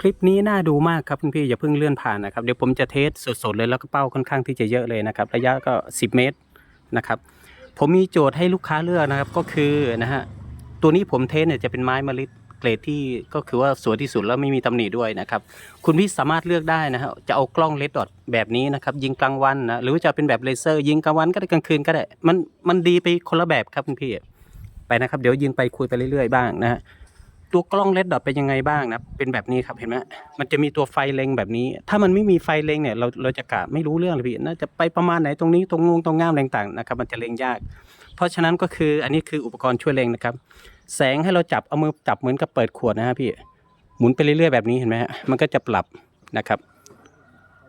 คลิปนี้น่าดูมากครับคุณพี่อย่าเพิ่งเลื่อนผ่านนะครับเดี๋ยวผมจะเทสสดๆเลยแล้วก็เป้าค่อนข้างที่จะเยอะเลยนะครับระยะก็ 10 เมตรนะครับผมมีโจทย์ให้ลูกค้าเลือกนะครับก็คือนะฮะตัวนี้ผมเทสเนี่ยจะเป็นไม้มะลิเกรดที่ก็คือว่าสวยที่สุดแล้วไม่มีตำหนิด้วยนะครับคุณพี่สามารถเลือกได้นะฮะจะเอากล้องเลดดอทแบบนี้นะครับยิงกลางวันนะหรือว่าจะเป็นแบบเลเซอร์ยิงกลางวันก็ได้กลางคืนก็ได้มันมันดีไปคนละแบบครับคุณพี่ไปนะครับเดี๋ยวยิงไปคุยไปเรื่อยๆบ้างนะฮะ ตัวกล้องเลดดอทเป็นยังไงบ้างนะเป็นแบบนี้ครับเห็นไหมมันจะมีตัวไฟเล็งแบบนี้ ถ้ามันไม่มีไฟเล็งเนี่ยเราเราจะกะไม่รู้เรื่องเลยพี่น่าจะไปประมาณไหนตรงนี้ตรงงงตรงง่ามอะไรต่างนะครับมันจะเล็งยาก เพราะฉะนั้นก็คืออันนี้คืออุปกรณ์ช่วยเล็งนะครับ แสงให้เราจับเอามือจับเหมือนกับเปิดขวดนะฮะพี่หมุนไปเรื่อยๆแบบนี้เห็นไหมฮะมันก็จะปรับนะครับ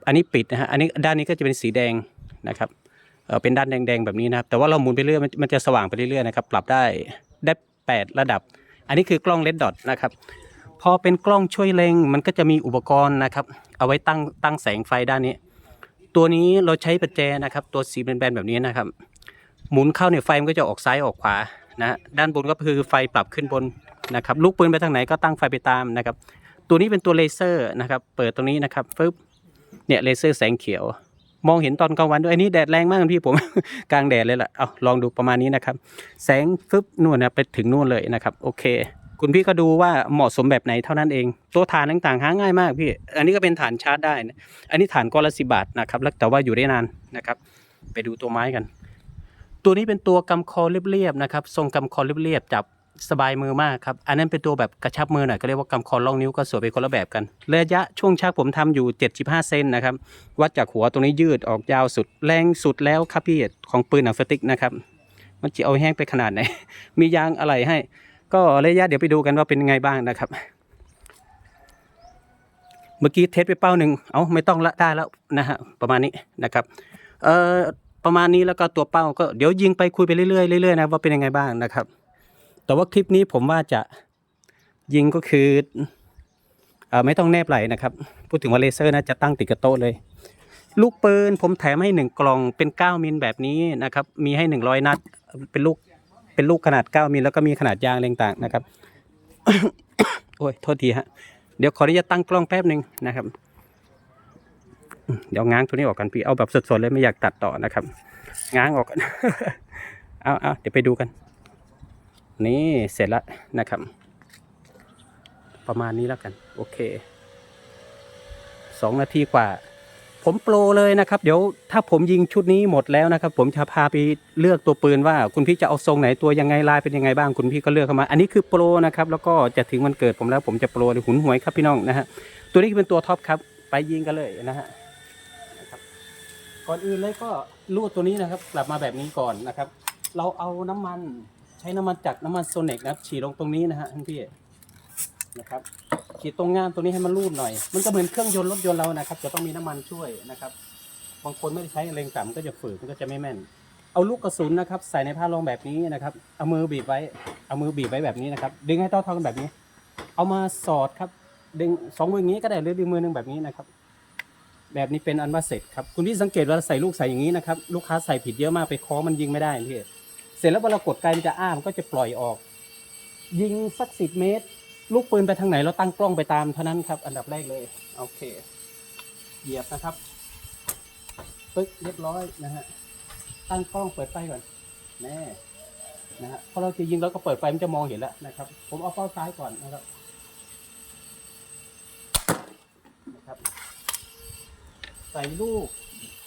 อันนี้ปิดนะฮะอันนี้ด้านนี้ก็จะเป็นสีแดงนะครับเออเป็นด้านแดงๆแบบนี้นะครับแต่ว่าเราหมุนไปเรื่อยมันจะสว่างไปเรื่อยๆนะครับปรับได้ได้แปดระดับ อันนี้คือกล้องเลดดอทนะครับ พอเป็นกล้องช่วยเล็งมันก็จะมีอุปกรณ์นะครับ เอาไว้ตั้งตั้งแสงไฟด้านนี้ ตัวนี้เราใช้ประแจนะครับ ตัวสีแบนๆแบบนี้นะครับ หมุนเข้าเนี่ยไฟมันก็จะออกซ้ายออกขวานะด้านบนก็คือไฟปรับขึ้นบนนะครับ ลูกปืนไปทางไหนก็ตั้งไฟไปตามนะครับ ตัวนี้เป็นตัวเลเซอร์นะครับ เปิดตรงนี้นะครับฟึบเนี่ยเลเซอร์แสงเขียว มองเห็นตอนกลางวันด้วยอันนี้แดดแรงมากพี่ผม กลางแดดเลยล่ะเอาลองดูประมาณนี้นะครับ แสงฟึบนู่นนะไปถึงนู่นเลยนะครับ โอเค คุณพี่ก็ดูว่าเหมาะสมแบบไหนเท่านั้นเอง ตัวฐานต่างๆหาง่ายมากพี่ อันนี้ก็เป็นฐานชาร์จได้นะอันนี้ฐานก้อนละสิบาทนะครับแล้วแต่ว่าอยู่ได้นานนะครับ ไปดูตัวไม้กัน ตัวนี้เป็นตัวกำคอเรียบๆนะครับ ทรงกำคอเรียบๆจับ สบายมือมากครับ อันนั้นเป็นตัวแบบกระชับมือหน่อยก็เรียกว่ากำคอล่องนิ้วก็สวยไปคนละแบบกัน ระยะช่วงชักผมทำอยู่ 75 เซนนะครับ วัดจากหัวตรงนี้ยืดออกยาวสุดแรงสุดแล้วครับพี่ของปืนหนังสติกนะครับ มันจะเอาแห้งไปขนาดไหน มียางอะไรให้ ก็ระยะเดี๋ยวไปดูกันว่าเป็นไงบ้างนะครับ เมื่อกี้เทสไปเป้าหนึ่งเอาไม่ต้องละได้แล้วนะฮะประมาณนี้นะครับ เอ่อประมาณนี้แล้วก็ตัวเป้าก็เดี๋ยวยิงไปคุยไปเรื่อยๆเรื่อยๆนะว่าเป็นยังไงบ้างนะครับ แต่ว่าคลิปนี้ผมว่าจะยิงก็คืออไม่ต้องแนบไหลนะครับ พูดถึงว่าเลเซอร์นะจะตั้งติดกับโต๊ะเลย ลูกปืนผมแถมให้หนึ่งกล่องเป็น 9 มิลแบบนี้นะครับ มีให้ 100 นัด เป็นลูกเป็นลูกขนาด 9 มิลแล้วก็มีขนาดยางอะไรต่างๆนะครับ โอ้ยโทษทีฮะ เดี๋ยวขออนุญาตตั้งกล้องแป๊บหนึ่งนะครับ เดี๋ยวง้างตัวนี้ออกกันพี่เอาแบบสดๆเลยไม่อยากตัดต่อนะครับ ง้างออกกันเอาเอาเดี๋ยวไปดูกัน นี่เสร็จแล้วนะครับ ประมาณนี้แล้วกัน โอเคสองนาทีกว่า ผมโปรเลยนะครับ เดี๋ยวถ้าผมยิงชุดนี้หมดแล้วนะครับ ผมจะพาไปเลือกตัวปืนว่า คุณพี่จะเอาทรงไหนตัวยังไงลายเป็นยังไงบ้างคุณพี่ก็เลือกเข้ามา อันนี้คือโปรนะครับ แล้วก็จะถึงวันเกิดผมแล้ว ผมจะโปรเลยหุนหวยครับพี่น้องนะฮะตัวนี้เป็นตัวท็อปครับ ไปยิงกันเลยนะฮะก่อนอื่นเลยก็ลูดตัวนี้นะครับ กลับมาแบบนี้ก่อนนะครับ เราเอาน้ำมัน ช้น้ำมันจากน้ำมันโซเนกนะครับฉีดลงตรงนี้นะฮะท่านพี่นะครับฉีดตรงงามตัวนี้ให้มันรูดหน่อย มันก็เหมือนเครื่องยนต์รถยนต์เรานะครับ จะต้องมีน้ำมันช่วยนะครับบางคนไม่ได้ใช้แรงต่ำก็จะฝืดมันก็จะไม่แม่น เอาลูกกระสุนนะครับ ใส่ในผ้ารองแบบนี้นะครับ เอามือบีบไว้ เอามือบีบไว้แบบนี้นะครับ ดึงให้เท่าท่ากันแบบนี้ เอามาสอดครับ ดึงสองมืออย่างนี้ก็ได้หรือดึงมือหนึ่งแบบนี้นะครับ แบบนี้เป็นอันว่าเสร็จครับ คุณพี่สังเกตเวลาใส่ลูกใส่อย่างนี้นะครับ ลูกค้าใส่ผิดเยอะมากไปคล้องมันยิงไม่ได้พี่ เสร็จแล้วเวลากดไกลมันจะอ้ามันก็จะปล่อยออก ยิงสักสิบเมตร ลูกปืนไปทางไหนเราตั้งกล้องไปตามเท่านั้นครับ อันดับแรกเลย โอเค เหยียบนะครับ ปึ๊กเรียบร้อยนะฮะ ตั้งกล้องเปิดไฟก่อน แน่ นะฮะ พอเราจะยิงเราก็เปิดไฟมันจะมองเห็นแล้วนะครับ ผมเอาเป้าซ้ายก่อนนะครับ นะครับ ใส่ลูก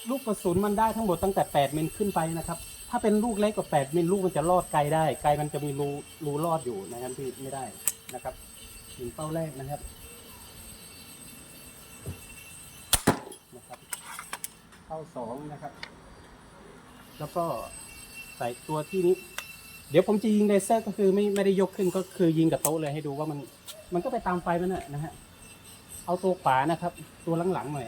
ลูกกระสุนมันได้ทั้งหมดตั้งแต่8มิลขึ้นไปนะครับ ถ้าเป็นลูกเล็กกว่า8มิลลูกมันจะลอดไกลได้ ไกลมันจะมีรูรูลอดอยู่นะครับที่ไม่ได้นะครับถึงเป้าแรกนะครับนะครับเป้าสองนะครับ แล้วก็ใส่ตัวที่นี้ เดี๋ยวผมจะยิงเลเซอร์ก็คือไม่ไม่ได้ยกขึ้นก็คือยิงกับโต๊ะเลยให้ดูว่ามัน มันก็ไปตามไฟมันนะนะฮะเอาตัวขวานะครับ ตัวหลังๆหน่อย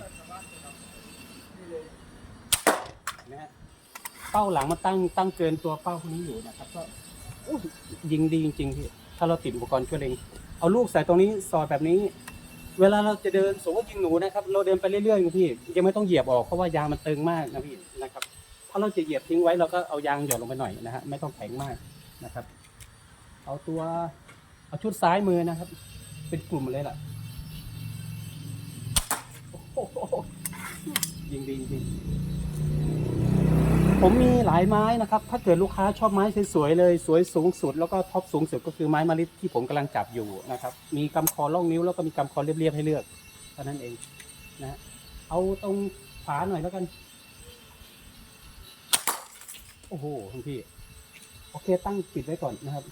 นะฮะ เป้าหลังมาตั้งตั้งเกินตัวเป้าคนนี้อยู่นะครับ ก็อุ๊ยยิงดีจริงๆพี่ถ้าเราติดอุปกรณ์ช่วยเล็งเอาลูกใส่ตรงนี้สอดแบบนี้ เวลาเราจะเดินสมมติว่ายิงหนูนะครับ เราเดินไปเรื่อยๆนะพี่ยังไม่ต้องเหยียบออกเพราะว่ายางมันตึงมากนะพี่นะครับถ้าเราจะเหยียบทิ้งไว้เราก็เอายางหย่อนลงไปหน่อยนะฮะไม่ต้องแข็งมากนะครับ เอาตัวเอาชุดซ้ายมือนะครับ เป็นกลุ่มเลยล่ะโอ้โหยิงดีจริง ผมมีหลายไม้นะครับ ถ้าเกิดลูกค้าชอบไม้สวยๆเลย สวยสูงสุด แล้วก็ท็อปสูงสุดก็คือไม้มะลิที่ผมกำลังจับอยู่นะครับ มีกำคอล่องนิ้วแล้วก็มีกำคอเรียบๆให้เลือกเท่านั้นเองนะเอาตรงฝาหน่อยแล้วกัน โอ้โหคุณพี่ โอเคตั้งปิดไว้ก่อนนะครับ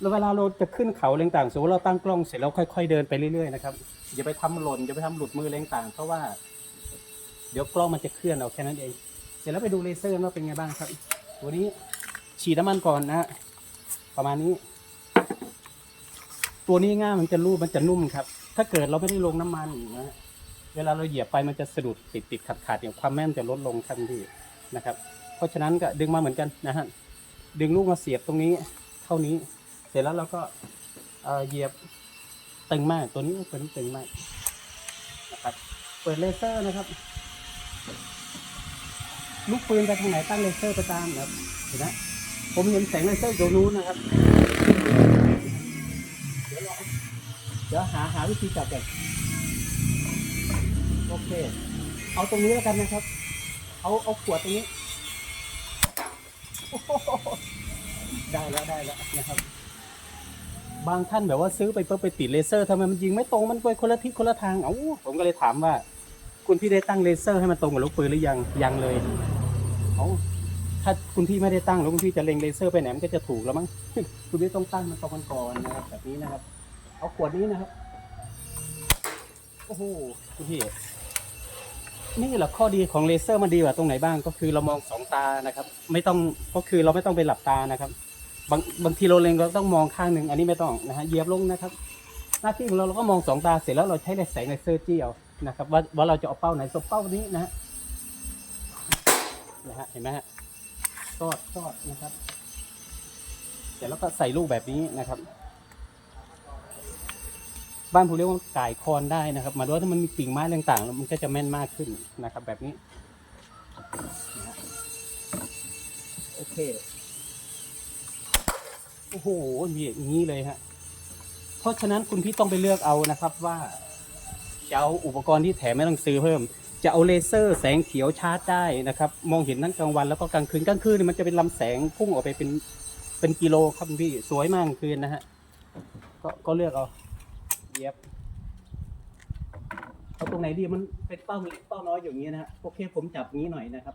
แล้วเวลาเราจะขึ้นเขาอะไรต่างๆสมมติเราตั้งกล้องเสร็จแล้วค่อย ๆ เดินไปเรื่อยๆนะครับอย่าไปทำหล่นอย่าไปทำหลุดมืออะไรต่างๆเพราะว่า เดี๋ยวกล้องมันจะเคลื่อนเอาแค่นั้นเอง เสร็จแล้วไปดูเลเซอร์ว่าเป็นไงบ้างครับ ตัวนี้ฉีดน้ำมันก่อนนะฮะประมาณนี้ ตัวนี้ง่ายมันจะรูปมันจะนุ่มครับ ถ้าเกิดเราไม่ได้ลงน้ำมันนะฮะเวลาเราเหยียบไปมันจะสะดุดติดติดขัดขัดๆเนี่ยความแม่นจะลดลงทันทีนะครับ เพราะฉะนั้นก็ดึงมาเหมือนกันนะฮะดึงลูกมาเสียบตรงนี้เท่านี้ เสร็จแล้วเราก็เออเหยียบตึงมากตัวนี้ตัวนี้ตึงมากนะครับ เปิดเลเซอร์นะครับ ลูกปืนไปทางไหนตั้งเลเซอร์ไปตามครับเห็นไหมผมเห็นแสงเลเซอร์อยู่นู้นนะครับ เดี๋ยวรอเดี๋ยวหาหาวิธีจับกันโอเค เอาตรงนี้แล้วกันนะครับ เอาเอาขวดตรงนี้ ได้แล้วได้แล้วนะครับ บางท่านแบบว่าซื้อไปเพื่อไปติดเลเซอร์ทำไมมันยิงไม่ตรงมันไปคนละทิศคนละทางเอ้าผมก็เลยถามว่า คุณพี่ได้ตั้งเลเซอร์ให้มันตรงกับลูกปืนหรือยังยังเลย เอ้าถ้าคุณพี่ไม่ได้ตั้งแล้วคุณพี่จะเล็งเลเซอร์ไปไหนมันก็จะถูกแล้วมั้ง คุณพี่ต้องตั้งมันตรงกันก่อนนะครับ แบบนี้นะครับ เอาขวดนี้นะครับ โอ้โห คุณพี่ นี่แหละข้อดีของเลเซอร์มันดีกว่าตรงไหนบ้าง ก็คือเรามองสองตานะครับ ไม่ต้อง ก็คือเราไม่ต้องไปหลับตานะครับ บางบางทีเราเล็งเราต้องมองข้างหนึ่ง อันนี้ไม่ต้องนะฮะ เหยียบลงนะครับ หน้าที่ของเราเราก็มองสองตาเสร็จแล้วเราใช้แสงเลเซอร์จี้เอานะครับ ว่าว่าเราจะเอาเป้าไหนสบเป้านี้นะฮะ นะฮะเห็นไหมฮะซอดซอดนะครับเสร็จแล้วก็ใส่ลูกแบบนี้นะครับ บ้านผมเรียกว่าก่ายคอนได้นะครับหมายถึงว่าถ้ามันมีกิ่งไม้ต่างๆ มันก็จะแม่นมากขึ้นนะครับ แบบนี้นะฮะโอเคโอ้โหมีอย่างนี้เลยฮะเพราะฉะนั้นคุณพี่ต้องไปเลือกเอานะครับว่าจะเอาอุปกรณ์ที่แถมไม่ต้องซื้อเพิ่ม จะเอาเลเซอร์แสงเขียวชาร์จได้นะครับ มองเห็นทั้งกลางวันแล้วก็กลางคืนกลางคืนนี่มันจะเป็นลำแสงพุ่งออกไปเป็นเป็นกิโลครับพี่สวยมากคืนนะฮะก็ก็เลือกเอาเย็บเอาตรงไหนดีมันเป็นเป้าเล็กเป้าน้อยอย่างนี้นะฮะโอเคผมจับงี้หน่อยนะครับ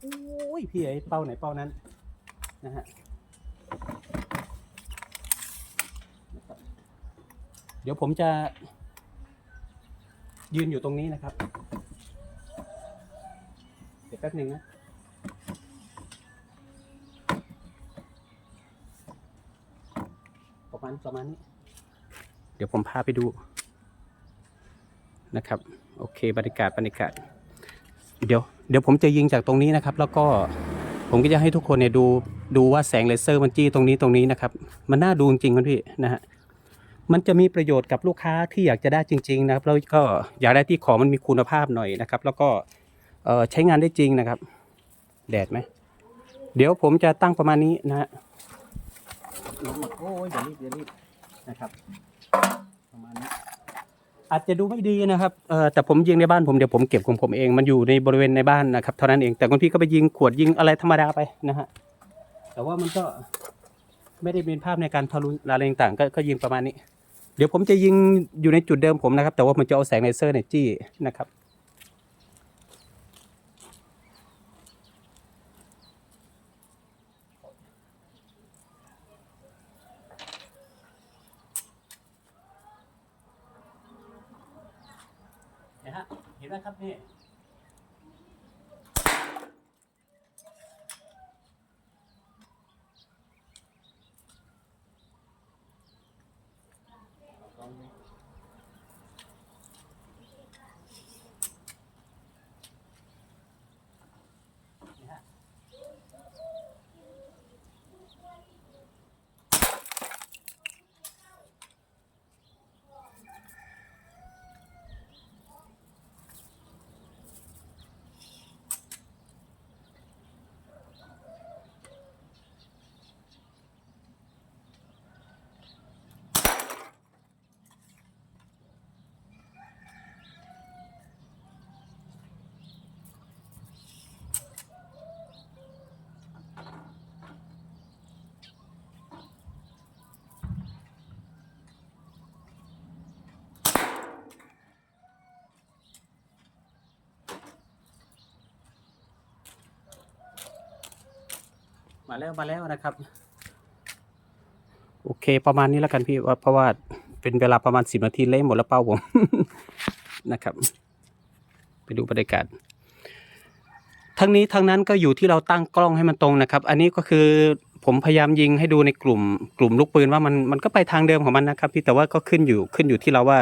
โอ้ยพี่ไอ้เป้าไหนเป้านั้นนะฮะเดี๋ยวผมจะ ยืนอยู่ตรงนี้นะครับ เดี๋ยวแป๊บหนึ่งนะประมาณประมาณนี้ เดี๋ยวผมพาไปดูนะครับ โอเคบรรยากาศบรรยากาศ เดี๋ยวเดี๋ยวผมจะยิงจากตรงนี้นะครับ แล้วก็ผมก็จะให้ทุกคนเนี่ยดูดูว่าแสงเลเซอร์มันจี้ตรงนี้ตรงนี้นะครับ มันน่าดูจริงๆคุณพี่นะฮะ มันจะมีประโยชน์กับลูกค้าที่อยากจะได้จริง ๆ นะครับแล้วก็อยากได้ที่ของมันมีคุณภาพหน่อยนะครับ แล้วก็เอ่อใช้งานได้จริงนะครับ แดดไหมเดี๋ยวผมจะตั้งประมาณนี้นะฮะโอ้ยอย่ารีบอย่ารีบนะครับ ประมาณนี้อาจจะดูไม่ดีนะครับเออแต่ผมยิงในบ้านผมเดี๋ยวผมเก็บของผมเอง มันอยู่ในบริเวณในบ้านนะครับเท่านั้นเอง แต่บางทีก็ไปยิงขวดยิงอะไรธรรมดาไปนะฮะ แต่ว่ามันก็ไม่ได้เป็นภาพในการทะลุอะไรต่างๆก็ก็ยิงประมาณนี้ เดี๋ยวผมจะยิงอยู่ในจุดเดิมผมนะครับ แต่ว่ามันจะเอาแสงเลเซอร์เนี่ยจี้นะครับเห็นไหมครับนี่ มาแล้วมาแล้วนะครับ โอเค ประมาณนี้แล้วกันพี่ว่าเพราะว่าเป็นเวลาประมาณสิบนาทีเล่หมดแล้วเป้าผม นะครับ ไปดูบรรยากาศทั้งนี้ทั้งนั้นก็อยู่ที่เราตั้งกล้องให้มันตรงนะครับ อันนี้ก็คือผมพยายามยิงให้ดูในกลุ่ม กลุ่มลูกปืนว่ามันมันก็ไปทางเดิมของมันนะครับ พี่แต่ว่าก็ขึ้นอยู่ขึ้นอยู่ที่เราว่า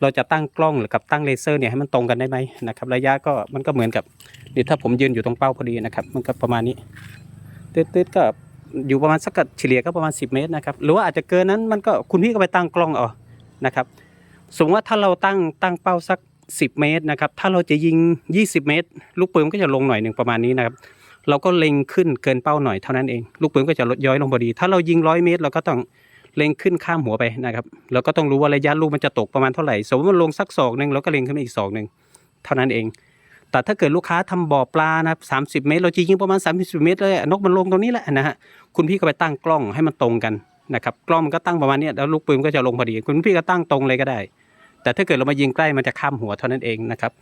เราจะตั้งกล้องหรือกับตั้งเลเซอร์เนี่ยให้มันตรงกันได้ไหมนะครับ ระยะก็มันก็เหมือนกับเดี๋ยวถ้าผมยืนอยู่ตรงเป้าพอดีนะครับ มันก็ประมาณนี้ ตืดๆก็อยู่ประมาณสักเฉลี่ยก็ประมาณ 10 เมตรนะครับหรือว่าอาจจะเกินนั้นมันก็คุณพี่ก็ไปตั้งกล้องเอานะครับสมมติว่าถ้าเราตั้งตั้งเป้าสัก 10 เมตรนะครับถ้าเราจะยิง 20 เมตร ลูกปืนก็จะลงหน่อยหนึ่งประมาณนี้นะครับเราก็เล็งขึ้นเกินเป้าหน่อยเท่านั้นเอง ลูกปืนก็จะลดย้อยลงพอดี ถ้าเรายิงร้อยเมตรเราก็ต้องเล็งขึ้นข้ามหัวไปนะครับเราก็ต้องรู้ว่าระยะลูกมันจะตกประมาณเท่าไหร่ สมมติมันลงสักศอกหนึ่งเราก็เล็งขึ้นอีกศอกหนึ่งเท่านั้นเอง แต่ถ้าเกิดลูกค้าทำบ่อปลานะสามสิบเมตร เราจะยิงประมาณ30เมตรเลยนกมันลงตรงนี้แหละนะฮะคุณพี่ก็ไปตั้งกล้องให้มันตรงกันนะครับกล้องมันก็ตั้งประมาณเนี้ยแล้วลูกปืนก็จะลงพอดี คุณพี่ก็ตั้งตรงเลยก็ได้ แต่ถ้าเกิดเรามายิงใกล้มันจะข้ามหัวเท่านั้นเองนะครับ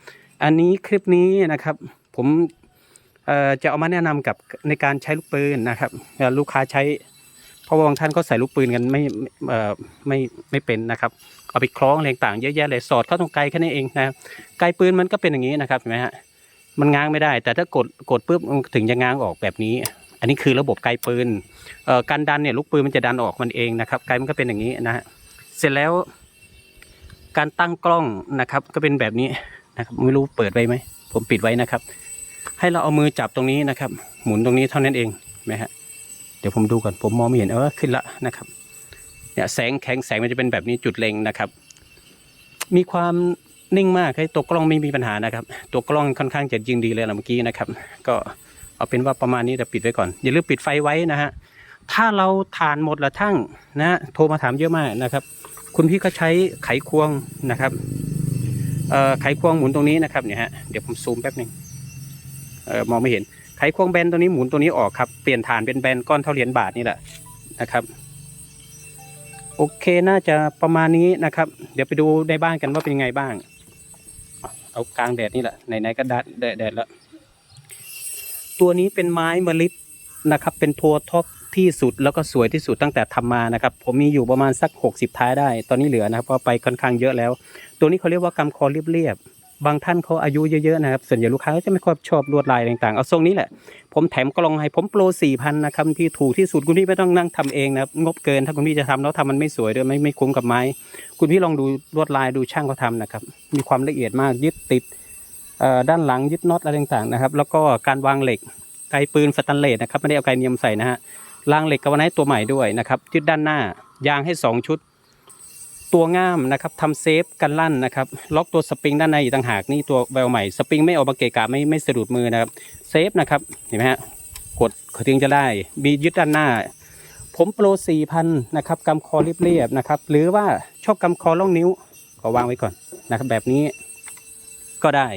อันนี้คลิปนี้นะครับผมจะเอามาแนะนำกับในการใช้ลูกปืนนะครับลูกค้าใช้ เพราะว่าบางท่านก็ใส่ลูกปืนกันไม่เอ่อไม่ไม่เป็นนะครับ เอาไปคล้องอะไรต่างเยอะแยะเลยสอดเข้าตรงไกลแค่นี้เองนะครับไกลปืนมันก็เป็นอย่างนี้นะครับเห็นไหมฮะมันง้างไม่ได้ แต่ถ้ากดกดปุ๊บมันถึงจะง้างออกแบบนี้ อันนี้คือระบบไกลปืนเอ่อการดันเนี่ยลูกปืนมันจะดันออกมันเองนะครับไกลมันก็เป็นอย่างนี้นะฮะเสร็จแล้วการตั้งกล้องนะครับก็เป็นแบบนี้นะครับไม่รู้เปิดไว้ไหมผมปิดไว้นะครับ ให้เราเอามือจับตรงนี้นะครับ หมุนตรงนี้เท่านั้นเองเห็นไหมฮะ เดี๋ยวผมดูก่อนผมมองไม่เห็นเออขึ้นละนะครับเนี่ยแสงแข็งแสงมันจะเป็นแบบนี้จุดเล็งนะครับ มีความนิ่งมากให้ตัวกล้องไม่มีปัญหานะครับ ตัวกล้องค่อนข้างจะยิงดีเลยนะเมื่อกี้นะครับ ก็เอาเป็นว่าประมาณนี้แต่ปิดไว้ก่อนอย่าลืมปิดไฟไว้นะฮะถ้าเราทานหมดละทั้งนะโทรมาถามเยอะมากนะครับ คุณพี่ก็ใช้ไขควงนะครับไขควงหมุนตรงนี้นะครับเนี่ยฮะเดี๋ยวผมซูมแป๊บหนึงมองไม่เห็น ไขควงแบนตัวนี้หมุนตัวนี้ออกครับเปลี่ยนฐานเป็นแบนก้อนเท่าเหรียญบาทนี่แหละนะครับ โอเคน่าจะประมาณนี้นะครับ เดี๋ยวไปดูในบ้านกันว่าเป็นยังไงบ้าง เอากลางแดดนี่แหละไหนๆก็ดดแดดแดดแล้วตัวนี้เป็นไม้มะลินะครับ เป็นทัวท็อปที่สุดแล้วก็สวยที่สุดตั้งแต่ทำมานะครับ ผมมีอยู่ประมาณสัก 60 ท้ายได้ ตอนนี้เหลือนะครับเพราะไปค่อนข้างเยอะแล้ว ตัวนี้เขาเรียกว่ากำคอเรียบๆ บางท่านเขาอายุเยอะๆนะครับส่วนใหญ่ลูกค้าจะไม่ค่อยชอบลวดลายต่างๆ เอาทรงนี้แหละ ผมแถมกล่องให้ผมโปรสี่พันนะครับที่ถูกที่สุดคุณพี่ไม่ต้องนั่งทำเองนะครับงบเกินถ้าคุณพี่จะทำแล้วทำมันไม่สวยด้วยไม่ไม่คุ้มกับไม้ คุณพี่ลองดูลวดลายดูช่างเขาทำนะครับมีความละเอียดมากยึดติดด้านหลังยึดน็อตอะไรต่างๆนะครับแล้วก็การวางเหล็กไกปืนสแตนเลสนะครับไม่ได้เอาไกเนียมใส่นะฮะรางเหล็กกับวันไนตัวใหม่ด้วยนะครับยึดด้านหน้ายางให้สองชุด ตัวง่ามนะครับทำเซฟกันลั่นนะครับ ล็อกตัวสปริงด้านในอีกต่างหากนี่ตัวแววใหม่สปริงไม่ออกมาเกะกะไม่ไม่สะดุดมือนะครับเซฟนะครับเห็นไหมฮะกดถึงจะได้ มียึดด้านหน้า ผมโปรสี่พันนะครับกำคอเรียบๆนะครับ หรือว่าชอบกำคอล่องนิ้วก็วางไว้ก่อนนะครับ แบบนี้ก็ได้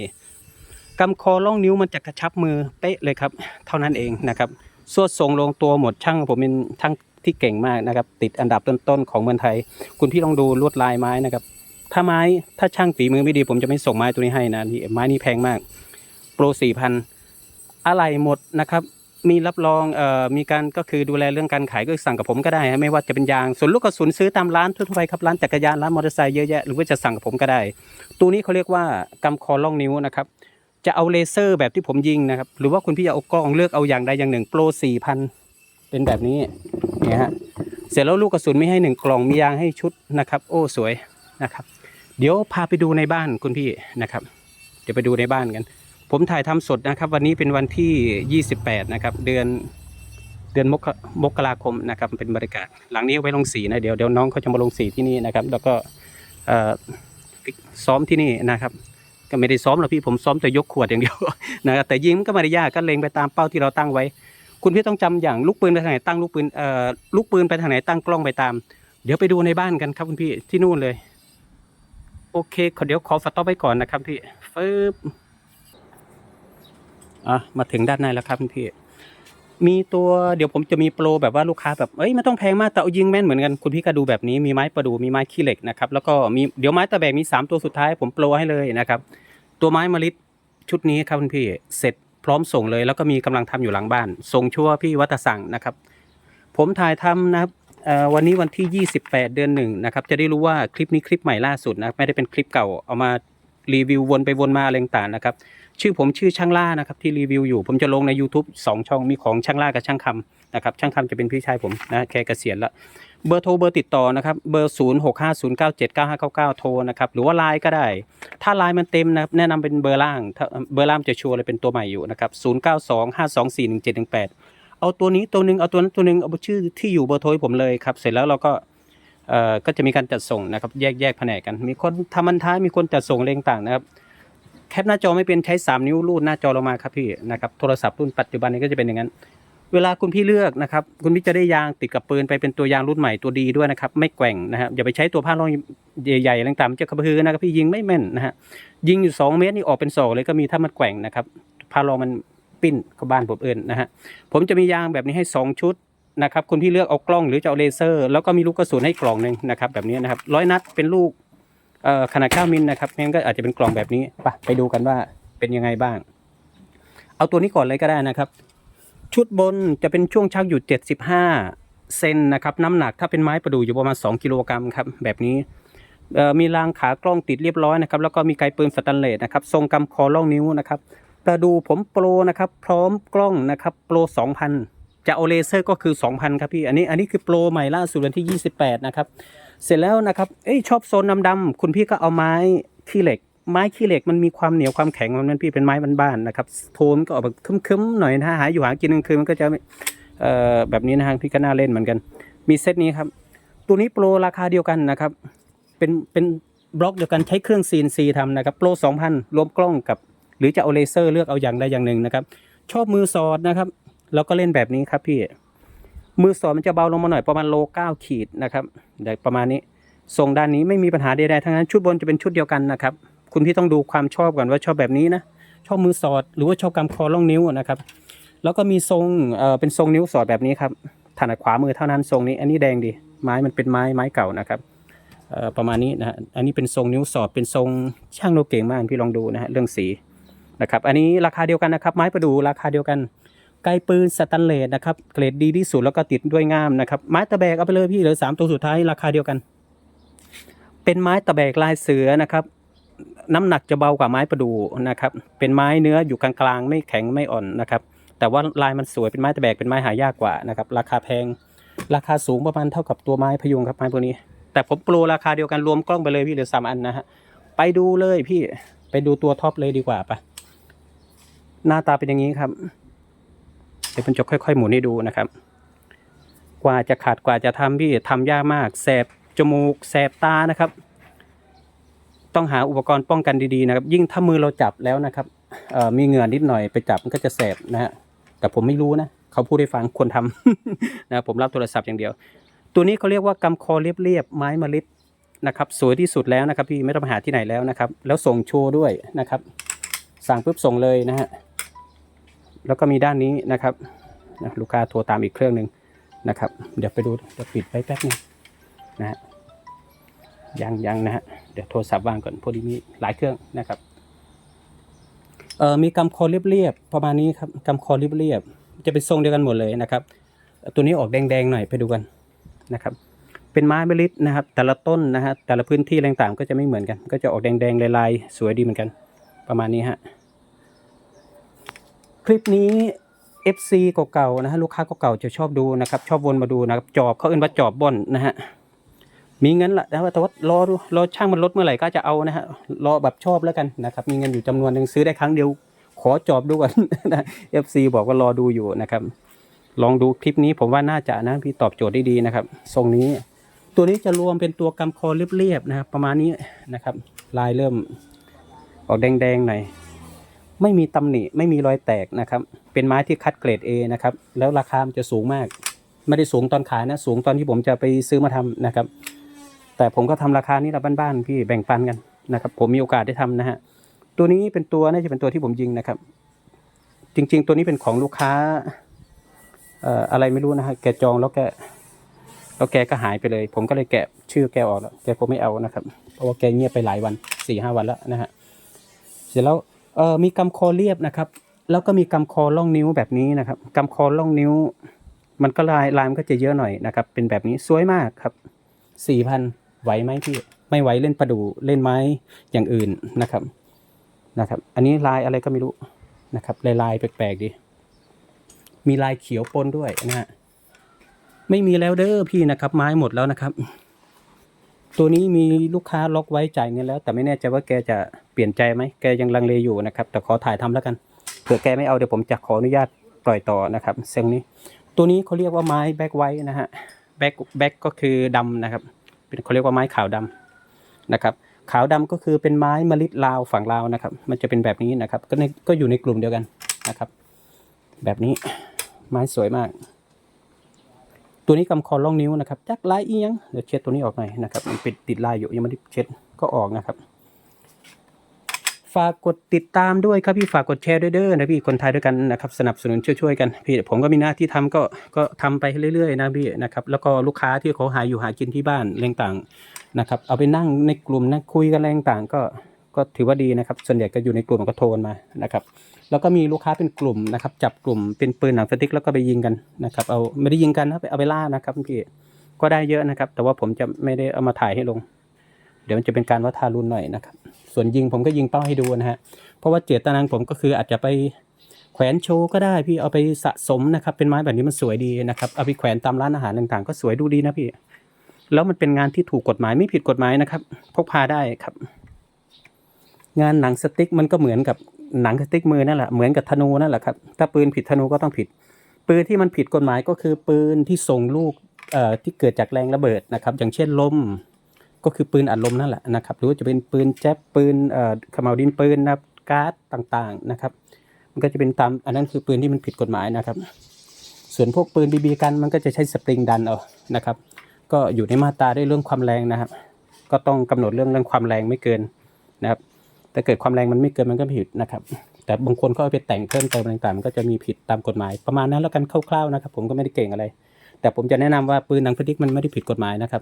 กำคอล่องนิ้วมันจะกระชับมือเป๊ะเลยครับ เท่านั้นเองนะครับสวดทรงลงตัวหมดช่างผมเป็นช่าง ที่เก่งมากนะครับ ติดอันดับต้นๆของเมืองไทย คุณพี่ลองดูลวดลายไม้นะครับ ถ้าไม้ถ้าช่างฝีมือไม่ดี ผมจะไม่ส่งไม้ตัวนี้ให้นะนี่ไม้นี้แพงมาก โปรสี่พันอะไรหมดนะครับมีรับรองเอ่อมีการก็คือดูแลเรื่องการขายก็สั่งกับผมก็ได้ไม่ว่าจะเป็นยางส่วนลูกกระสุนซื้อตามร้านทั่วไปครับร้านจักรยานร้านมอเตอร์ไซค์เยอะแยะหรือว่าจะสั่งกับผมก็ได้ ตัวนี้เขาเรียกว่ากำคอล่องนิ้วนะครับจะเอาเลเซอร์แบบที่ผมยิงนะครับหรือว่าคุณพี่จะเอากล้องเลือกเอาอย่างใดอย่างหนึ่งโปรสี่พัน เป็นแบบนี้เนี่ยฮะเสร็จแล้วลูกกระสุนไม่ให้หนึ่งกล่องมียางให้ชุดนะครับ โอ้สวยนะครับ เดี๋ยวพาไปดูในบ้านคุณพี่นะครับ เดี๋ยวไปดูในบ้านกัน ผมถ่ายทำสดนะครับ วันนี้เป็นวันที่ 28 นะครับ เดือนเดือนมกมกราคมนะครับเป็นบรรยากาศ หลังนี้เอาไว้ลงสีนะเดี๋ยวเดี๋ยวน้องเขาจะมาลงสีที่นี่นะครับ แล้วก็เออซ้อมที่นี่นะครับก็ไม่ได้ซ้อมหรอกพี่ผมซ้อมแต่ยกขวดอย่างเดียวนะครับแต่ยิงมันก็ไม่ได้ยากก็เล็งไปตามเป้าที่เราตั้งไว้ คุณพี่ต้องจำอย่างลูกปืนไปทางไหนตั้งลูกปืนเอ่อลูกปืนไปทางไหนตั้งกล้องไปตาม เดี๋ยวไปดูในบ้านกันครับคุณพี่ที่นู่นเลย โอเคขอเดี๋ยวขอสต็อปไว้ก่อนนะครับพี่ฟึบอะมาถึงด้านในแล้วครับคุณพี่ มีตัวเดี๋ยวผมจะมีโปรแบบว่าลูกค้าแบบเอ้ยไม่ต้องแพงมากแต่เอายิงแม่นเหมือนกันคุณพี่ก็ดูแบบนี้มีไม้ประดูมีไม้ขี้เหล็กนะครับแล้วก็มีเดี๋ยวไม้ตะแบกมีสามตัวสุดท้ายผมโปรให้เลยนะครับ ตัวไม้มะลิชุดนี้ครับคุณพี่เสร็จ พร้อมส่งเลย แล้วก็มีกำลังทำอยู่หลังบ้าน ส่งชั่วพี่วัตสั่งนะครับ ผมถ่ายทำนะครับวันนี้วันที่ 28 เดือนหนึ่งนะครับ จะได้รู้ว่าคลิปนี้คลิปใหม่ล่าสุดนะ ไม่ได้เป็นคลิปเก่า เอามารีวิววนไปวนมาอะไรต่างนะครับ ชื่อผมชื่อช่างล่านะครับที่รีวิวอยู่ ผมจะลงใน YouTube 2 ช่องมีของช่างล่ากับช่างคำนะครับ ช่างคำจะเป็นพี่ชายผมนะ แกเกษียณแล้ว เบอร์โทรเบอร์ติดต่อนะครับเบอร์ 0 6 5 0 9 7 9 5 9 9 โทรนะครับหรือว่าไลน์ก็ได้ ถ้าไลน์มันเต็มนะแนะนำเป็นเบอร์ล่างเบอร์ล่างจะชัวร์เลยเป็นตัวใหม่อยู่นะครับ0 9 2 5 2 4 1 7 1 8 เอาตัวนี้ตัวหนึ่งเอาตัวนั้นตัวหนึ่งเอาชื่อที่อยู่เบอร์โทรให้ผมเลยครับเสร็จแล้วเราก็เอ่อก็จะมีการจัดส่งนะครับแยกแยกแผนกกัน มีคนทำมันท้ายมีคนจัดส่งเรงต่างนะครับแคปหน้าจอไม่เป็นใช้ 3 นิ้วรูดหน้าจอลงมาครับพี่นะครับโทรศัพท์รุ่นปัจจุบันนี้ก็จะเป็นอย่างนั้น เวลาคุณพี่เลือกนะครับคุณพี่จะได้ยางติดกับปืนไปเป็นตัวยางรุ่นใหม่ตัวดีด้วยนะครับไม่แกว่งนะครับอย่าไปใช้ตัวผ้าร่องใหญ่ๆต่างๆมันจะกระพือนะครับพี่ยิงไม่แม่นนะฮะยิงอยู่ 2 เมตรนี่ออกเป็นศอกเลยก็มีถ้ามันแกว่งนะครับผ้ารองมันปิ้นเข้าบ้านผมเอิญนะฮะผมจะมียางแบบนี้ให้ 2 ชุดนะครับคุณพี่เลือกเอากล้องหรือจะเอาเลเซอร์ แล้วก็มีลูกกระสุนให้กล่องหนึ่งนะครับแบบนี้นะครับร้อยนัดเป็นลูกขนาด9มิลนะครับงั้นก็อาจจะเป็นกล่องแบบนี้ไปไปดูกันว่าเป็นยังไงบ้าง เอาตัวนี้ก่อนเลยก็ได้นะครับ ชุดบนจะเป็นช่วงชักอยู่ 75 เซนนะครับ น้ำหนักถ้าเป็นไม้ประดู่อยู่ประมาณ 2 กิโลกรัมครับ แบบนี้มีรางขากล้องติดเรียบร้อยนะครับ แล้วก็มีไกปืนสแตนเลสนะครับ ทรงกำคอล่องนิ้วนะครับ ประดูผมโปรนะครับ พร้อมกล้องนะครับ โปร 2,000 จะเอาเลเซอร์ก็คือ 2,000 ครับพี่ อันนี้ อันนี้คือโปรใหม่ล่าสุดวันที่ 28 นะครับ เสร็จแล้วนะครับ เอ้ยชอบโซนดำๆคุณพี่ก็เอาไม้ขี้เหล็ก ไม้ขี้เหล็กมันมีความเหนียวความแข็งมันพี่เป็นไม้บ้านๆนะครับโทนก็ออกแบบคึมๆหน่อยนะหาอยู่หากินกลางคืนมันก็จะแบบนี้นะฮะพี่ก็น่าเล่นเหมือนกัน มีเซตนี้ครับ ตัวนี้โปรราคาเดียวกันนะครับ เป็นเป็นบล็อกเดียวกันใช้เครื่อง CNC ทำนะครับโปร2,000รวมกล้องกับ หรือจะเอาเลเซอร์เลือกเอาอย่างใดอย่างหนึ่งนะครับ ชอบมือสอดนะครับเราก็เล่นแบบนี้ครับพี่มือสอดมันจะเบาลงมาหน่อยประมาณโลเก้าขีดนะครับเดี๋ยวประมาณนี้ทรงด้านนี้ไม่มีปัญหาใดๆทั้งนั้นชุดบนจะเป็นชุดเดียวกันนะครับ คุณพี่ต้องดูความชอบก่อนว่าชอบแบบนี้นะชอบมือสอดหรือว่าชอบกำคอล่องนิ้วนะครับ แล้วก็มีทรงเอ่อเป็นทรงนิ้วสอดแบบนี้ครับถนัดขวามือเท่านั้นทรงนี้ อันนี้แดงดีไม้มันเป็นไม้ไม้เก่านะครับเอ่อประมาณนี้นะฮะอันนี้เป็นทรงนิ้วสอดเป็นทรงช่างโลเก่งมากพี่ลองดูนะฮะเรื่องสีนะครับอันนี้ราคาเดียวกันนะครับ ไม้ประดู่ราคาเดียวกันไกปืนสแตนเลสนะครับเกรดดีที่สุดแล้วก็ติดด้วยง่ามนะครับไม้ตะแบกเอาไปเลยพี่เหลือสามตัวสุดท้ายราคาเดียวกัน เป็นไม้ตะแบกลายเสือนะครับ น้ำหนักจะเบากว่าไม้ประดู่นะครับ เป็นไม้เนื้ออยู่กลางๆ ไม่แข็งไม่อ่อนนะครับ แต่ว่าลายมันสวยเป็นไม้ตะแบกเป็นไม้หายากกว่านะครับ ราคาแพง ราคาสูงประมาณเท่ากับตัวไม้พยุงครับไม้พวกนี้ แต่ผมโปรราคาเดียวกันรวมกล้องไปเลยพี่เหลือสามอันนะฮะ ไปดูเลยพี่ ไปดูตัวท็อปเลยดีกว่าปะหน้าตาเป็นอย่างนี้ครับ เดี๋ยวผมจะค่อยๆ หมุนให้ดูนะครับ กว่าจะขาดกว่าจะทำพี่ทำยากมาก แสบจมูก แสบตานะครับ ต้องหาอุปกรณ์ป้องกันดีๆนะครับ ยิ่งถ้ามือเราจับแล้วนะครับมีเหงื่อนิดหน่อยไปจับมันก็จะแสบนะฮะแต่ผมไม่รู้นะเขาพูดให้ฟังควรทำนะผมรับโทรศัพท์อย่างเดียว ตัวนี้เขาเรียกว่ากำคอเรียบๆไม้มะลิดนะครับ สวยที่สุดแล้วนะครับ พี่ไม่ต้องหาที่ไหนแล้วนะครับ แล้วส่งโชว์ด้วยนะครับ สั่งปุ๊บส่งเลยนะฮะแล้วก็มีด้านนี้นะครับลูกค้าโทรตามอีกเครื่องหนึ่งนะครับ เดี๋ยวไปดูเดี๋ยวปิดไว้แป๊บนึงนะฮะ ยังยังนะฮะ เดี๋ยวโทรศัพท์วางก่อนพอดีมีหลายเครื่องนะครับ เอ่อมีกำคอเรียบๆประมาณนี้ครับกำคอเรียบๆจะเป็นทรงเดียวกันหมดเลยนะครับ ตัวนี้ออกแดงๆหน่อยไปดูกันนะครับ เป็นไม้มลิดนะครับ แต่ละต้นนะฮะแต่ละพื้นที่แรงต่างก็จะไม่เหมือนกัน ก็จะออกแดงๆลายๆสวยดีเหมือนกัน ประมาณนี้ฮะคลิปนี้ FC เก่าๆนะฮะลูกค้าเก่าๆจะชอบดูนะครับ ชอบวนมาดูนะครับจอบเขาเอิ้นว่าจอบบ่อนนะฮะ มีเงินละแต่ว่าแต่ว่ารอดูรอช่างมันลดเมื่อไหร่ก็จะเอานะฮะรอแบบชอบแล้วกันนะครับ มีเงินอยู่จำนวนหนึ่งซื้อได้ครั้งเดียว ขอจอบดูก่อนนะ FC บอกว่ารอดูอยู่นะครับ ลองดูคลิปนี้ผมว่าน่าจะนะพี่ตอบโจทย์ได้ดีนะครับ ทรงนี้ ตัวนี้จะรวมเป็นตัวกำคอเรียบๆนะครับประมาณนี้นะครับ ลายเริ่มออกแดงๆหน่อยไม่มีตำหนิไม่มีรอยแตกนะครับ เป็นไม้ที่คัดเกรด A นะครับ แล้วราคามันจะสูงมาก ไม่ได้สูงตอนขายนะ สูงตอนที่ผมจะไปซื้อมาทำนะครับ แต่ผมก็ทำราคานี้ละบ้านๆพี่แบ่งปันกันนะครับผมมีโอกาสได้ทำนะฮะตัวนี้เป็นตัวน่าจะเป็นตัวที่ผมยิงนะครับ จริง ๆ ตัวนี้เป็นของลูกค้าเอ่ออะไรไม่รู้นะฮะแกจองแล้วแกแล้วแกก็หายไปเลย ผมก็เลยแกะชื่อแกออกแล้วแกคงไม่เอานะครับเพราะว่าแกเงียบไปหลายวันสี่ห้าวันแล้วนะฮะเสร็จแล้วเอ่อมีกำคอเรียบนะครับ แล้วก็มีกำคอล่องนิ้วแบบนี้นะครับกำคอล่องนิ้ว มันก็ลายลายมันก็จะเยอะหน่อยนะครับ เป็นแบบนี้สวยมากครับสี่พัน ไหวไหมพี่ไม่ไหวเล่นประดูเล่นไม้อย่างอื่นนะครับนะครับ อันนี้ลายอะไรก็ไม่รู้นะครับลายลายแปลกๆดี มีลายเขียวปนด้วยนะฮะไม่มีแล้วเด้อพี่นะครับ ไม้หมดแล้วนะครับ ตัวนี้มีลูกค้าล็อกไว้จ่ายเงินแล้ว แต่ไม่แน่ใจว่าแกจะเปลี่ยนใจไหมแกยังลังเลอยู่นะครับ แต่ขอถ่ายทำแล้วกันเผื่อแกไม่เอาเดี๋ยวผมจะขออนุญาตปล่อยต่อนะครับเซงนี้ ตัวนี้เขาเรียกว่าไม้แบ็กไว้นะฮะแบ็กแบ็กก็คือดำนะครับ เป็นเขาเรียกว่าไม้ขาวดำนะครับ ขาวดำก็คือเป็นไม้มะลิลาวฝั่งลาวนะครับ มันจะเป็นแบบนี้นะครับ ก็ในก็อยู่ในกลุ่มเดียวกันนะครับ แบบนี้ไม้สวยมาก ตัวนี้กำคอล่องนิ้วนะครับจักลายอียังเดี๋ยวเช็ดตัวนี้ออกหน่อยนะครับ มันปิดติดลายอยู่ยังไม่ได้เช็ดก็ออกนะครับ ฝากกดติดตามด้วยครับพี่ฝากกดแชร์ด้วยเด้อนะพี่คนไทยด้วยกันนะครับสนับสนุนช่วยๆกันพี่ผมก็มีหน้าที่ทำก็ก็ทำไปเรื่อยๆนะพี่นะครับแล้วก็ลูกค้าที่เขาหาอยู่หากินที่บ้านเรื่องต่างนะครับเอาไปนั่งในกลุ่มนั่งคุยกันอะไรต่างๆก็ก็ถือว่าดีนะครับ ส่วนใหญ่ก็อยู่ในกลุ่มก็โทรมานะครับแล้วก็มีลูกค้าเป็นกลุ่มนะครับจับกลุ่มเป็นปืนหนังสติ๊กแล้วก็ไปยิงกันนะครับเอาไม่ได้ยิงกันนะเอาไปล่านะครับพี่ก็ได้เยอะนะครับ แต่ว่าผมจะไม่ได้เอามาถ่ายให้ลง เดี๋ยวมันจะเป็นการวัดทารุณหน่อยนะครับ ส่วนยิงผมก็ยิงเป้าให้ดูนะฮะ เพราะว่าเจตนาของผมก็คืออาจจะไปแขวนโชว์ก็ได้พี่เอาไปสะสมนะครับ เป็นไม้แบบนี้มันสวยดีนะครับ เอาไปแขวนตามร้านอาหารต่างๆ ก็สวยดูดีนะพี่ แล้วมันเป็นงานที่ถูกกฎหมายไม่ผิดกฎหมายนะครับ พกพาได้ครับ งานหนังสติ๊กมันก็เหมือนกับหนังสติ๊กมือนั่นแหละเหมือนกับธนูนั่นแหละครับ ถ้าปืนผิดธนูก็ต้องผิด ปืนที่มันผิดกฎหมายก็คือปืนที่ส่งลูกเอ่อที่เกิดจากแรงระเบิดนะครับ อย่างเช่นลม ก็คือปืนอัดลมนั่นแหละนะครับ หรือว่าจะเป็นปืนแจ๊บปืนเอ่อขมาวดินปืนนะครับก๊าซต่างๆนะครับ มันก็จะเป็นตามอันนั้นคือปืนที่มันผิดกฎหมายนะครับ ส่วนพวกปืนบีบีกันมันก็จะใช้สปริงดันเอานะครับ ก็อยู่ในมาตราด้วยเรื่องความแรงนะครับ ก็ต้องกำหนดเรื่องเรื่องความแรงไม่เกินนะครับแต่เกิดความแรงมันไม่เกินมันก็ผิดนะครับ แต่บางคนก็เอาไปแต่งเพิ่มเติมต่างๆมันก็จะมีผิดตามกฎหมายประมาณนั้นแล้วกันคร่าวๆนะครับ ผมก็ไม่ได้เก่งอะไร แต่ผมจะแนะนำว่าปืนหนังสติ๊กมันไม่ได้ผิดกฎหมายนะครับ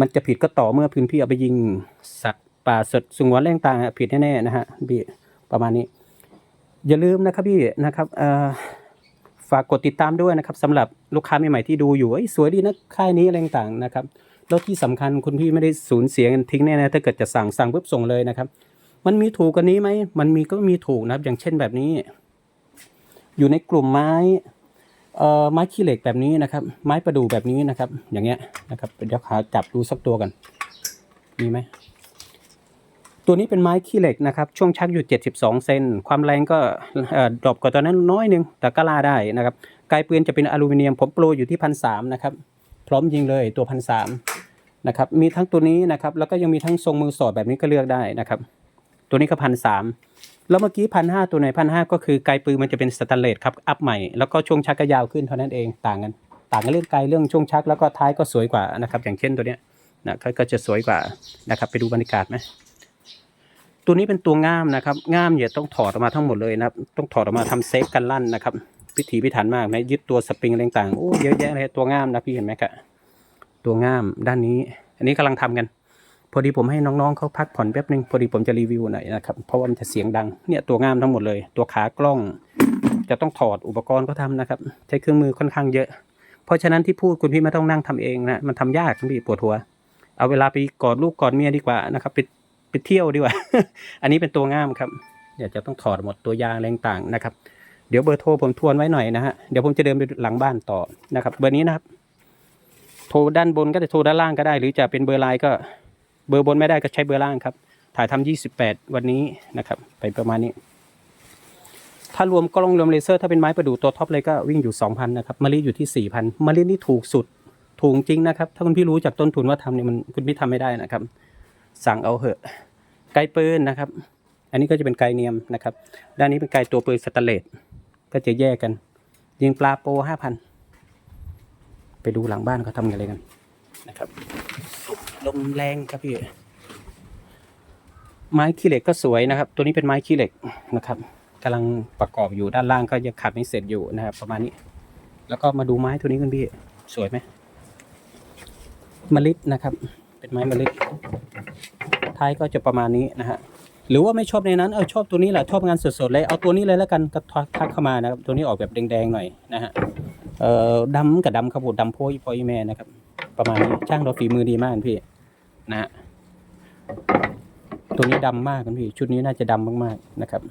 มันจะผิดก็ต่อเมื่อพื้นที่เอาไปยิงสัตว์ป่าสดสงวนแรงต่างๆอะผิดแน่ๆนะฮะพี่ประมาณนี้ อย่าลืมนะครับพี่นะครับฝากกดติดตามด้วยนะครับสำหรับลูกค้าใหม่ๆที่ดูอยู่เอ้สวยดีนะค่ายนี้อะไรต่างนะครับแล้วที่สำคัญคุณพี่ไม่ได้สูญเสียเงินทิ้งแน่นะถ้าเกิดจะสั่งสั่งปุ๊บส่งเลยนะครับ มันมีถูกกว่านี้ไหมมันมีก็มีถูกนะครับ อย่างเช่นแบบนี้ อยู่ในกลุ่มไม้ เอ่อไม้ขี้เหล็กแบบนี้นะครับ ไม้ประดู่แบบนี้นะครับ อย่างเงี้ยนะครับเดี๋ยวขาจับดูสักตัวกันมีไหมตัวนี้เป็นไม้ขี้เหล็กนะครับ ช่วงชักอยู่ 72 เซนความแรงก็ดรอปกว่าตอนนั้นน้อยหนึง แต่ก็ล่าได้นะครับไกลปืนจะเป็นอลูมิเนียมผมโปรอยู่ที่พันสามนะครับ พร้อมยิงเลยตัวพันสามนะครับมีทั้งตัวนี้นะครับ แล้วก็ยังมีทั้งทรงมือสอดแบบนี้ก็เลือกได้นะครับ ตัวนี้ก็พันสาม แล้วเมื่อกี้พันห้าตัวไหนพันห้าก็คือไกลปืนมันจะเป็นสแตนเลสครับอัพใหม่แล้วก็ช่วงชักก็ยาวขึ้นเท่านั้นเองต่างกัน ต่างกันเรื่องไกลเรื่องช่วงชักแล้วก็ท้ายก็สวยกว่านะครับ อย่างเช่นตัวเนี้ยนะก็จะสวยกว่านะครับไปดูบรรยากาศไหมตัวนี้เป็นตัวง่ามนะครับง่ามเนี่ยต้องถอดออกมาทั้งหมดเลยนะครับต้องถอดออกมาทำเซฟกันลั่นนะครับพิถีพิถันมากไหมยึดตัวสปริงอะไรต่างๆโอ้เยอะแยะเลยตัวง่ามนะพี่เห็นไหมครับตัวง่ามด้านนี้ อันนี้กำลังทำกัน พอดีผมให้น้องๆเขาพักผ่อนแป๊บนึงพอดีผมจะรีวิวหน่อยนะครับเพราะว่ามันจะเสียงดังเนี่ยตัวง่ามทั้งหมดเลย ตัวขากล้อง จะต้องถอดอุปกรณ์เขาทำนะครับ ใช้เครื่องมือค่อนข้างเยอะ เพราะฉะนั้นที่พูดคุณพี่ไม่ต้องนั่งทำเองนะมันทำยากคุณพี่ปวดหัว เอาเวลาไปกอดลูกกอดเมียดีกว่านะครับไปไปเที่ยวดีกว่า อันนี้เป็นตัวง่ามครับเดี๋ยวจะต้องถอดหมดตัวยางอะไรต่างนะครับ เดี๋ยวเบอร์โทรผมทวนไว้หน่อยนะฮะเดี๋ยวผมจะเดินไปหลังบ้านต่อนะครับ เบอร์นี้นะครับ โทรด้านบนก็ได้โทรด้านล่างก็ได้ หรือจะเป็นเบอร์ไลน์ก็ เบอร์บนไม่ได้ก็ใช้เบอร์ล่างครับ ถ่ายทำ28 วันนี้นะครับ ไปประมาณนี้ ถ้ารวมกล้องรวมเลเซอร์ถ้าเป็นไม้ประดู่ตัวท็อปเลยก็วิ่งอยู่ 2,000 นะครับมะลิอยู่ที่ 4,000มะลินี่ถูกสุดถูกจริงนะครับ ถ้าคุณพี่รู้จากต้นทุนว่าทำเนี่ยมันคุณพี่ทำไม่ได้นะครับ สั่งเอาเหอะไกลปืนนะครับ อันนี้ก็จะเป็นไกลเนียมนะครับ ด้านนี้เป็นไกลตัวปืนสแตเลสก็จะแยกกัน ยิงปลาโปห้าพันไปดูหลังบ้านเขาทำกันอะไรกันนะครับ ลมแรงครับพี่ ไม้ขี้เหล็กก็สวยนะครับ ตัวนี้เป็นไม้ขี้เหล็กนะครับกำลังประกอบอยู่ด้านล่างก็ยังขัดไม่เสร็จอยู่นะครับ ประมาณนี้ แล้วก็มาดูไม้ตัวนี้กันพี่ สวยไหมมะลินะครับ เป็นไม้มะลิท้ายก็จะประมาณนี้นะฮะหรือว่าไม่ชอบในนั้น เออชอบตัวนี้แหละชอบงานสดๆเลย เอาตัวนี้เลยแล้วกันก็ทักเข้ามานะครับ ตัวนี้ออกแบบแดงๆหน่อยนะฮะ เอ่อดำกับดำครับผมดำโพยพอยแม่นะครับ ประมาณนี้ช่างเราฝีมือดีมากพี่นะฮะตัวนี้ดำมากครับพี่ชุดนี้น่าจะดำมากๆนะครับ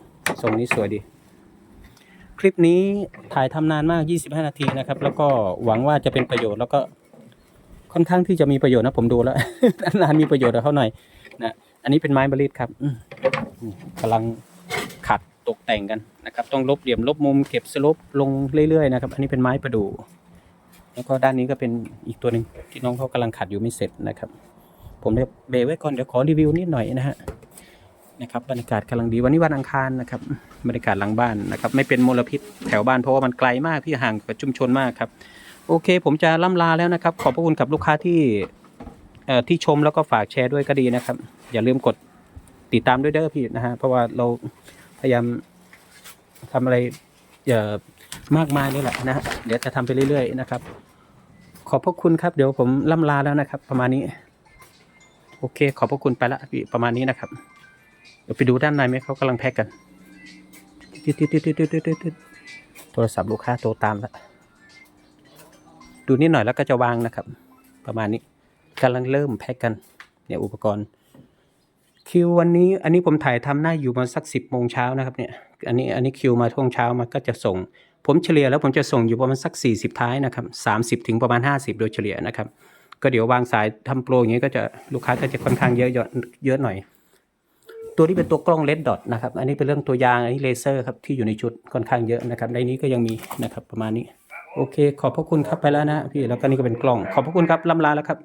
ทรงนี้สวยดี คลิปนี้ถ่ายทำนานมาก 25 นาทีนะครับ แล้วก็หวังว่าจะเป็นประโยชน์แล้วก็ค่อนข้างที่จะมีประโยชน์นะผมดูแล้วนานมีประโยชน์กับเขาหน่อยนะอันนี้เป็นไม้บริษครับกำลังขัดตกแต่งกันนะครับ ต้องลบเหลี่ยมลบมุมเก็บสลบลงเรื่อยๆนะครับ อันนี้เป็นไม้ประดู่ แล้วก็ด้านนี้ก็เป็นอีกตัวหนึ่งที่น้องเขากำลังขัดอยู่ไม่เสร็จนะครับ ผมเรียวเบรกไว้ก่อนเดี๋ยวขอรีวิวนิดหน่อยนะฮะนะครับบรรยากาศกำลังดีวันนี้วันอังคารนะครับบรรยากาศหลังบ้านนะครับ ไม่เป็นมลพิษแถวบ้านเพราะว่ามันไกลมากพี่ห่างกับชุมชนมากครับ โอเค ผมจะล่ำลาแล้วนะครับ ขอบพระคุณกับลูกค้าที่เอ่อที่ชมแล้วก็ฝากแชร์ด้วยก็ดีนะครับ อย่าลืมกดติดตามด้วยเด้อพี่นะฮะเพราะว่าเราพยายามทำอะไรเอ่อมากมายนี่แหละนะฮะเดี๋ยวจะทำไปเรื่อยๆนะครับ ขอบพระคุณครับ เดี๋ยวผมล่ำลาแล้วนะครับ ประมาณนี้ โอเค ขอบพระคุณไปละพี่ประมาณนี้นะครับ เดี๋ยวไปดูด้านในไหมเขากำลังแพ็กกันตึ๊ดตึ๊ดติดติดติดติดติดโทรศัพท์ลูกค้าโทรตามแล้วดูนิดหน่อยแล้วก็จะวางนะครับ ประมาณนี้กำลังเริ่มแพ็กกันเนี่ยอุปกรณ์ คิววันนี้อันนี้ผมถ่ายทำหน้าอยู่มาสักสิบโมงเช้านะครับเนี่ยอันนี้อันนี้คิวมาช่วงเช้ามาก็จะส่ง ผมเฉลี่ยแล้วผมจะส่งอยู่ประมาณสักสี่สิบท้ายนะครับสามสิบถึงประมาณห้าสิบโดยเฉลี่ยนะครับ ก็เดี๋ยววางสายทำโปรอย่างนี้ก็จะลูกค้าก็จะค่อนข้างเยอะเยอะเยอะหน่อย ตัวนี้เป็นตัวกล้องเลดดอทนะครับ อันนี้เป็นเรื่องตัวยางอันนี้เลเซอร์ครับที่อยู่ในชุดค่อนข้างเยอะนะครับในนี้ก็ยังมีนะครับประมาณนี้ โอเค ขอบพระคุณครับไปแล้วนะพี่แล้วก็นี่ก็เป็นกล้อง ขอบพระคุณครับล่ำลาแล้วครับ